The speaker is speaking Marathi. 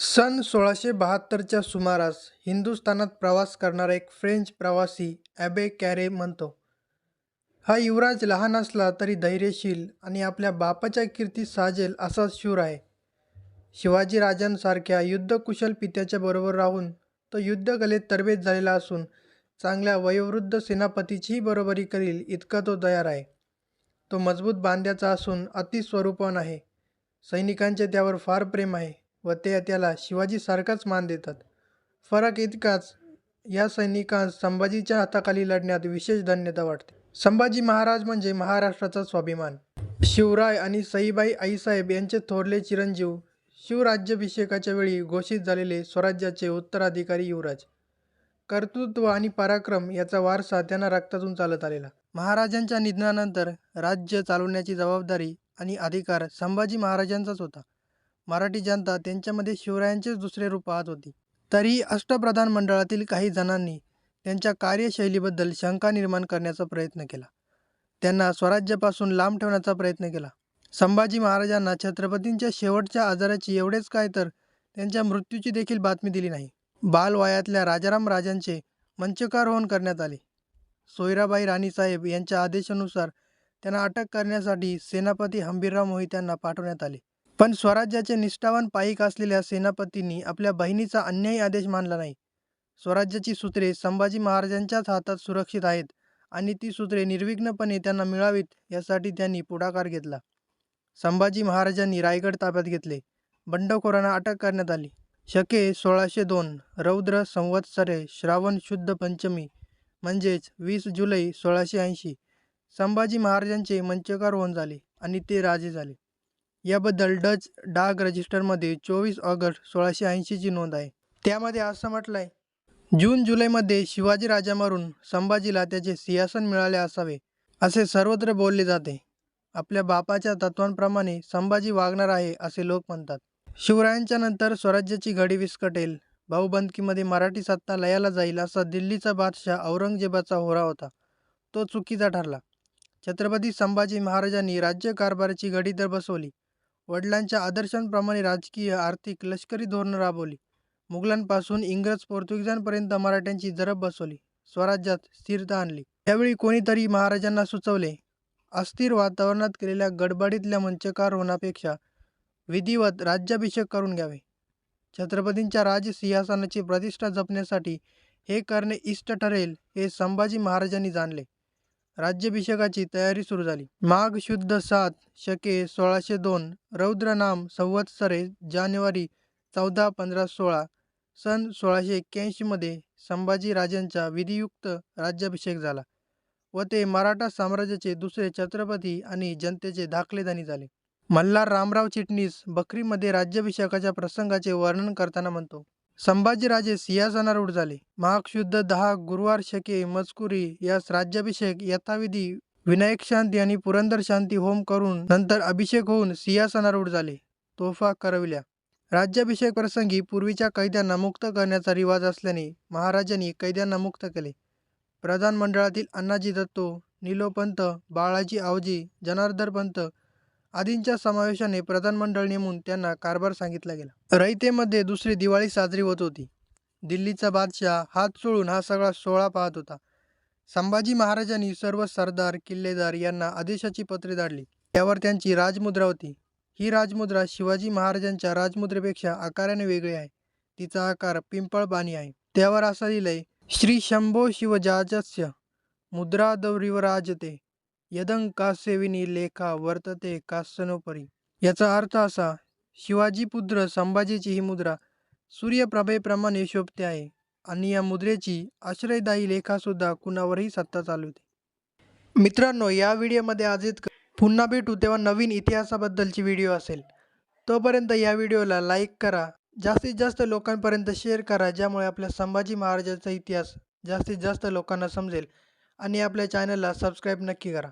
सन सोळाशे बहात्तरच्या सुमारास हिंदुस्थानात प्रवास करणारा एक फ्रेंच प्रवासी ॲबे कॅरे म्हणतो. हा युवराज लहान असला तरी धैर्यशील आणि आपल्या बापाच्या कीर्ती साजेल असा शूर आहे. शिवाजीराजांसारख्या युद्धकुशल पित्याच्या बरोबर राहून तो युद्धकलेत तरबेज झालेला असून चांगल्या वयोवृद्ध सेनापतीचीही बरोबरी करील इतका तो तयार आहे. तो मजबूत बांध्याचा असून अतिस्वरूपवान आहे. सैनिकांचे त्यावर फार प्रेम आहे. व ते त्याला शिवाजीसारखाच मान देतात. फरक इतकाच या सैनिकांस संभाजीच्या हाताखाली लढण्यात विशेष धन्यता वाटते. संभाजी महाराज म्हणजे महाराष्ट्राचा स्वाभिमान. शिवराय आणि सईबाई आईसाहेब यांचे थोरले चिरंजीव शिवराज्याभिषेकाच्या वेळी घोषित झालेले स्वराज्याचे उत्तराधिकारी युवराज. कर्तृत्व आणि पराक्रम याचा वारसा त्यांना रक्तातून चालत आलेला. महाराजांच्या निधनानंतर राज्य चालवण्याची जबाबदारी आणि अधिकार संभाजी महाराजांचाच होता. मराठी जनता त्यांच्यामध्ये शिवरायांचेच दुसरे रूप पाहत होती. तरीही अष्टप्रधान मंडळातील काही जणांनी त्यांच्या कार्यशैलीबद्दल शंका निर्माण करण्याचा प्रयत्न केला. त्यांना स्वराज्यापासून लांब ठेवण्याचा प्रयत्न केला. संभाजी महाराजांना छत्रपतींच्या शेवटच्या आजाराची एवढेच काय तर त्यांच्या मृत्यूची देखील बातमी दिली नाही. बालवायातल्या राजाराम राजांचे मंचकारोहण करण्यात आले. सोयराबाई राणीसाहेब यांच्या आदेशानुसार त्यांना अटक करण्यासाठी सेनापती हंबीरराव मोहित्यांना पाठवण्यात आले. पण स्वराज्याचे निष्ठावान पाईक असलेल्या सेनापतींनी आपल्या बहिणीचा अन्यायी आदेश मानला नाही. स्वराज्याची सूत्रे संभाजी महाराजांच्याच हातात सुरक्षित आहेत आणि ती सूत्रे निर्विघ्नपणे त्यांना मिळावीत यासाठी त्यांनी पुढाकार घेतला. संभाजी महाराजांनी रायगड ताब्यात घेतले. बंडखोरांना अटक करण्यात आली. शके सोळाशे दोन रौद्र संवत्सरे श्रावण शुद्ध पंचमी म्हणजेच वीस जुलै सोळाशे ऐंशी संभाजी महाराजांचे मंचकार होऊन झाले आणि ते राजे झाले. याबद्दल डच डाक रजिस्टरमध्ये चोवीस ऑगस्ट सोळाशे ऐंशीची नोंद आहे. त्यामध्ये असं म्हटलं आहे जून जुलैमध्ये शिवाजी राजामारून संभाजीला त्याचे सिंहासन मिळाले असावे असे सर्वत्र बोलले जाते. आपल्या बापाच्या तत्वांप्रमाणे संभाजी वागणार आहे असे लोक म्हणतात. शिवरायांच्या नंतर स्वराज्याची घडी विस्कटेल. भाऊबंदकीमध्ये मराठी सत्ता लयाला जाईल असा दिल्लीचा बादशाह औरंगजेबाचा होरा होता. तो चुकीचा ठरला. छत्रपती संभाजी महाराजांनी राज्यकारभाराची घडी तर बसवली वडिलांच्या आदर्शांप्रमाणे राजकीय आर्थिक लष्करी धोरणं राबवली. मुघलांपासून इंग्रज पोर्तुगीजांपर्यंत मराठ्यांची जरब बसवली. स्वराज्यात स्थिरता आणली. त्यावेळी कोणीतरी महाराजांना सुचवले. अस्थिर वातावरणात केलेल्या गडबडीतल्या मंचकार होण्यापेक्षा विधिवत राज्याभिषेक करून घ्यावे. छत्रपतींच्या राजसिंहासनाची प्रतिष्ठा जपण्यासाठी हे करणे इष्ट ठरेल हे संभाजी महाराजांनी जाणले. राज्याभिषेकाची तयारी सुरू झाली. माघ शुद्ध सात शके सोळाशे दोन रौद्र नाम संवत्सरे जानेवारी चौदा पंधरा सोळा सन सोळाशे एक्क्याऐंशीमध्ये संभाजी राजांचा विधियुक्त राज्याभिषेक झाला व ते मराठा साम्राज्याचे दुसरे छत्रपती आणि जनतेचे धाकलेदानी झाले. मल्हार रामराव चिटणीस बकरीमध्ये राज्याभिषेकाच्या प्रसंगाचे वर्णन करताना म्हणतो संभाजीराजे सिंहासनारूढ झाले. माघ शुद्ध दहा गुरुवार शके मजकुरी यास राज्याभिषेक यथाविधी विनायक शांती आणि पुरंदर शांती होम करून नंतर अभिषेक होऊन सिंहासनारूढ झाले. तोफा करविल्या. राज्याभिषेक प्रसंगी पूर्वीच्या कैद्यांना मुक्त करण्याचा रिवाज असल्याने महाराजांनी कैद्यांना मुक्त केले. प्रधान मंडळातील अण्णाजी दत्तो निलोपंत बाळाजी आवजी जनार्दन पंत आदींच्या समावेशाने प्रधानमंडळ नेमून त्यांना कारभार सांगितला गेला. रयतेमध्ये दुसरी दिवाळी साजरी होत होती. दिल्लीचा बादशाह हात चोळून हा सगळा सोहळा पाहत होता. संभाजी महाराजांनी सर्व सरदार किल्लेदार यांना आदेशाची पत्रे धाडली. त्यावर त्यांची राजमुद्रा होती. ही राजमुद्रा शिवाजी महाराजांच्या राजमुद्रेपेक्षा आकाराने वेगळी आहे. तिचा आकार पिंपळ बाणी आहे. त्यावर असं लिहिलंय श्री शंभो शिवजाजस्य मुद्रा दौरीवर राजते यदं कासेविनी लेखा वर्तते कास्यनोपरी याचा अर्थ असा शिवाजी पुत्र संभाजीची ही मुद्रा सूर्यप्रभेप्रमाणे शोभते आहे आणि या मुद्रेची आश्रयदायी लेखासुद्धा कुणावरही सत्ता चालवते. मित्रांनो या व्हिडिओमध्ये आज इतकं. पुन्हा भेटू तेव्हा नवीन इतिहासाबद्दलची व्हिडिओ असेल. तोपर्यंत या व्हिडिओला लाईक करा जास्तीत जास्त लोकांपर्यंत शेअर करा ज्यामुळे आपल्या संभाजी महाराजांचा इतिहास जास्तीत जास्त लोकांना समजेल आणि आपल्या चॅनलला सबस्क्राईब नक्की करा.